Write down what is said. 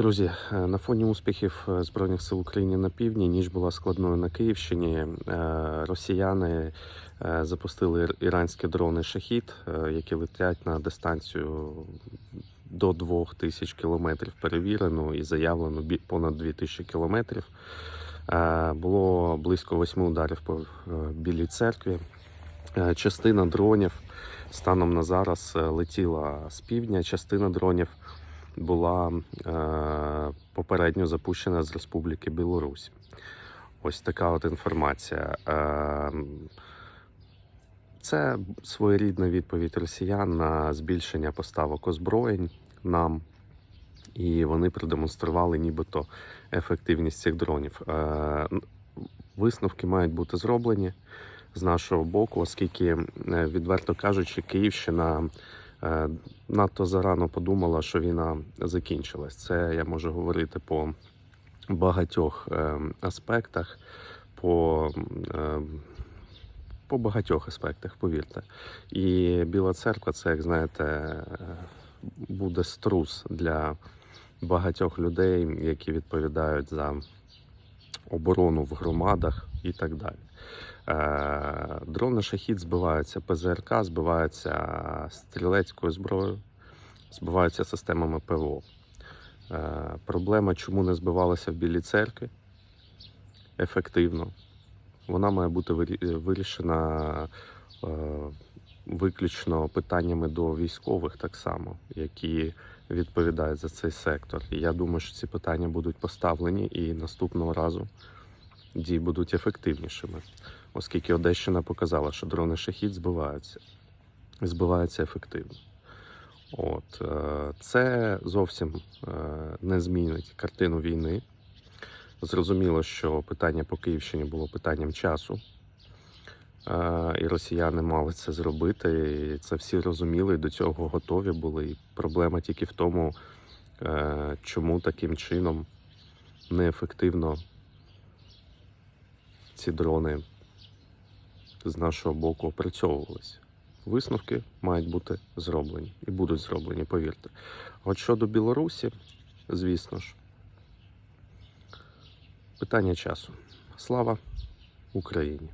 Друзі, е, на фоні успіхів е, Збройних сил України на півдні ніч була складною на Київщині. Е, Росіяни запустили іранські дрони шахід, які летять на дистанцію до 2000 кілометрів перевірену і заявлено понад 2000 кілометрів. Було близько восьми ударів по білій церкві. Частина дронів станом на зараз летіла з півдня, частина дронів була е, попередньо запущена з Республіки Білорусь. Ось така от інформація. Е, це своєрідна відповідь росіян на збільшення поставок озброєнь нам. І вони продемонстрували нібито ефективність цих дронів. Е, Висновки мають бути зроблені з нашого боку, оскільки, відверто кажучи, Київщина надто зарано подумала, що війна закінчилась. Це я можу говорити по багатьох е, аспектах, по, е, по багатьох аспектах, повірте. І Біла церква це, як знаєте, буде струс для багатьох людей, які відповідають за оборону в громадах і так далі. Е, Дрони шахід збиваються ПЗРК, збиваються стрілецькою зброєю, збиваються системами ПВО. Е, Проблема, чому не збивалася в Білій церкві ефективно, вона має бути вирішена е, виключно питаннями до військових, так само, які відповідають за цей сектор. І я думаю, що ці питання будуть поставлені і наступного разу дії будуть ефективнішими, оскільки Одещина показала, що дрони шахід збиваються, збиваються ефективно. От е, це зовсім е, не змінить картину війни. Зрозуміло, що питання по Київщині було питанням часу, е, і росіяни мали це зробити. І це всі розуміли, і до цього готові були. І проблема тільки в тому, чому таким чином неефективно ці дрони з нашого боку опрацьовувалися. Висновки мають бути зроблені і будуть зроблені, повірте. От щодо Білорусі, звісно ж, питання часу. Слава Україні!